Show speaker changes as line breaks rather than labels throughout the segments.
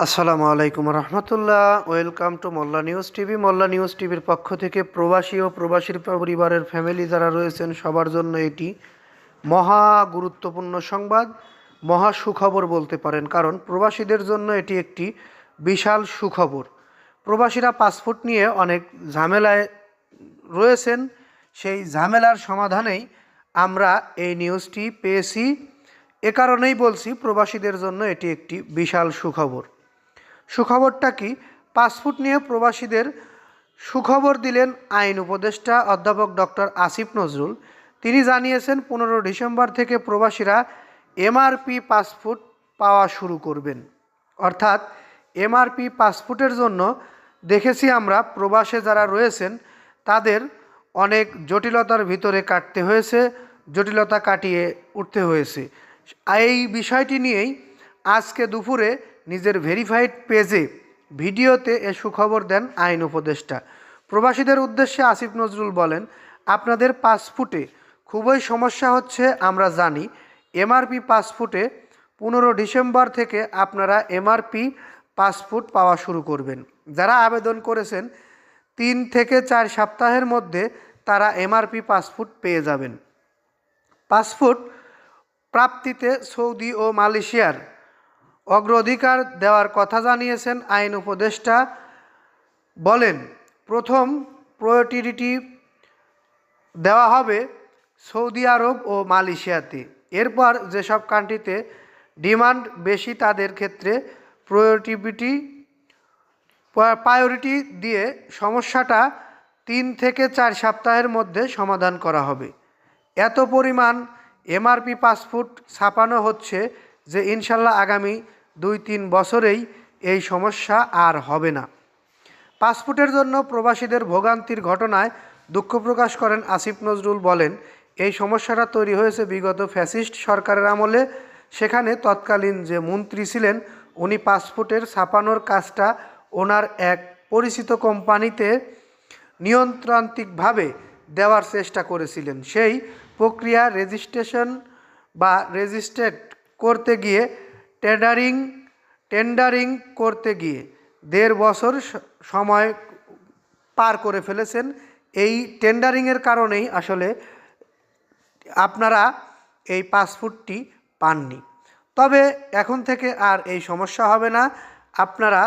আসসালামু আলাইকুম রহমতুল্লাহ। Welcome to Molla news TV. Molla news টিভির পক্ষ থেকে প্রবাসী ও প্রবাসীর পরিবারের ফ্যামিলি যারা রয়েছেন, সবার জন্য এটি মহা গুরুত্বপূর্ণ সংবাদ, মহা সুখবর বলতে পারেন। কারণ প্রবাসীদের জন্য এটি একটি বিশাল সুখবর। প্রবাসীরা পাসপোর্ট নিয়ে অনেক ঝামেলায় রয়েছেন। সেই ঝামেলার সমাধানেই আমরা এই নিউজটি পেয়েছি। এ কারণেই বলছি, প্রবাসীদের জন্য এটি একটি বিশাল সুখবর। সুখবরটা কি? পাসপোর্ট নিয়ে প্রবাসীদের সুখবর দিলেন আইন উপদেষ্টা অধ্যাপক ডক্টর আসিফ নজরুল। তিনি জানিয়েছেন, পনেরো ডিসেম্বর থেকে প্রবাসীরা এমআরপি পাসপোর্ট পাওয়া শুরু করবেন। অর্থাৎ, এমআরপি পাসপোর্টের জন্য দেখেছি আমরা, প্রবাসে যারা রয়েছেন, তাদের অনেক জটিলতার ভিতরে কাটতে হয়েছে, জটিলতা কাটিয়ে উঠতে হয়েছে। এই বিষয়টি নিয়েই আজকে দুপুরে নিজের ভেরিফাইড পেজে ভিডিওতে এ সুখবর দেন আইন উপদেষ্টা। প্রবাসীদের উদ্দেশ্যে আসিফ নজরুল বলেন, আপনাদের পাসপোর্টে খুবই সমস্যা হচ্ছে, আমরা জানি। এমআরপি পাসপোর্টে পনেরো ডিসেম্বর থেকে আপনারা এমআরপি পাসপোর্ট পাওয়া শুরু করবেন। যারা আবেদন করেছেন, তিন থেকে চার সপ্তাহের মধ্যে তারা এমআরপি পাসপোর্ট পেয়ে যাবেন। পাসপোর্ট প্রাপ্তিতে সৌদি ও মালয়েশিয়ার অগ্রাধিকার দেওয়ার কথা জানিয়েছেন আইন উপদেষ্টা। বলেন, প্রথম প্রায়োরিটি দেওয়া হবে সৌদি আরব ও মালয়েশিয়াতে। এরপর যেসব কান্ট্রিতে ডিমান্ড বেশি, তাদের ক্ষেত্রে প্রায়োরিটি প্রায়োরিটি দিয়ে সমস্যাটা তিন থেকে চার সপ্তাহের মধ্যে সমাধান করা হবে। এত পরিমাণ এমআরপি পাসপোর্ট ছাপানো হচ্ছে যে ইনশাল্লাহ আগামী দুই তিন বছরেই এই সমস্যা আর হবে না। পাসপোর্টের জন্য প্রবাসীদের ভোগান্তির ঘটনায় দুঃখ প্রকাশ করেন আসিফ নজরুল বলেন, এই সমস্যাটা তৈরি হয়েছে বিগত ফ্যাসিস্ট সরকারের আমলে। সেখানে তৎকালীন যে মন্ত্রী ছিলেন, উনি পাসপোর্টের ছাপানোর কাজটা ওনার এক পরিচিত কোম্পানিতে নিয়ন্ত্রান্তিকভাবে দেওয়ার চেষ্টা করেছিলেন। সেই প্রক্রিয়া রেজিস্ট্রেশন বা রেজিস্ট্রেট করতে গিয়ে টেন্ডারিং টেন্ডারিং করতে গিয়ে দেড় বছর সময় পার করে ফেলেছেন। এই টেন্ডারিংয়ের কারণেই আসলে আপনারা এই পাসপোর্টটি পাননি। তবে এখন থেকে আর এই সমস্যা হবে না। আপনারা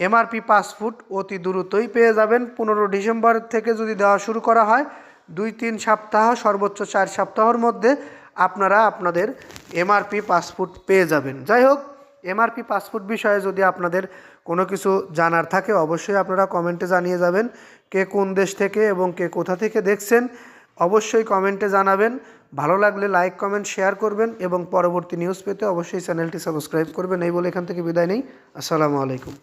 এমআরপি পাসপোর্ট অতি দ্রুতই পেয়ে যাবেন। পনেরো ডিসেম্বর থেকে যদি দেওয়া শুরু করা হয় দুই তিন সপ্তাহ, সর্বোচ্চ চার সপ্তাহের মধ্যে আপনারা আপনাদের এমআরপি পাসপোর্ট পেয়ে যাবেন। যাই হোক এমআরপি পাসপোর্ট বিষয়ে যদি আপনাদের কোনো কিছু জানার থাকে, অবশ্যই আপনারা কমেন্টে জানিয়ে যাবেন কে কোন দেশ থেকে এবং কে কোথা থেকে দেখছেন। অবশ্যই কমেন্টে জানাবেন। ভালো লাগলে লাইক কমেন্ট শেয়ার করবেন এবং পরবর্তী নিউজ পেতে অবশ্যই চ্যানেলটি সাবস্ক্রাইব করবেন। এই বলে এখান থেকে বিদায় নেই। আসসালামু আলাইকুম।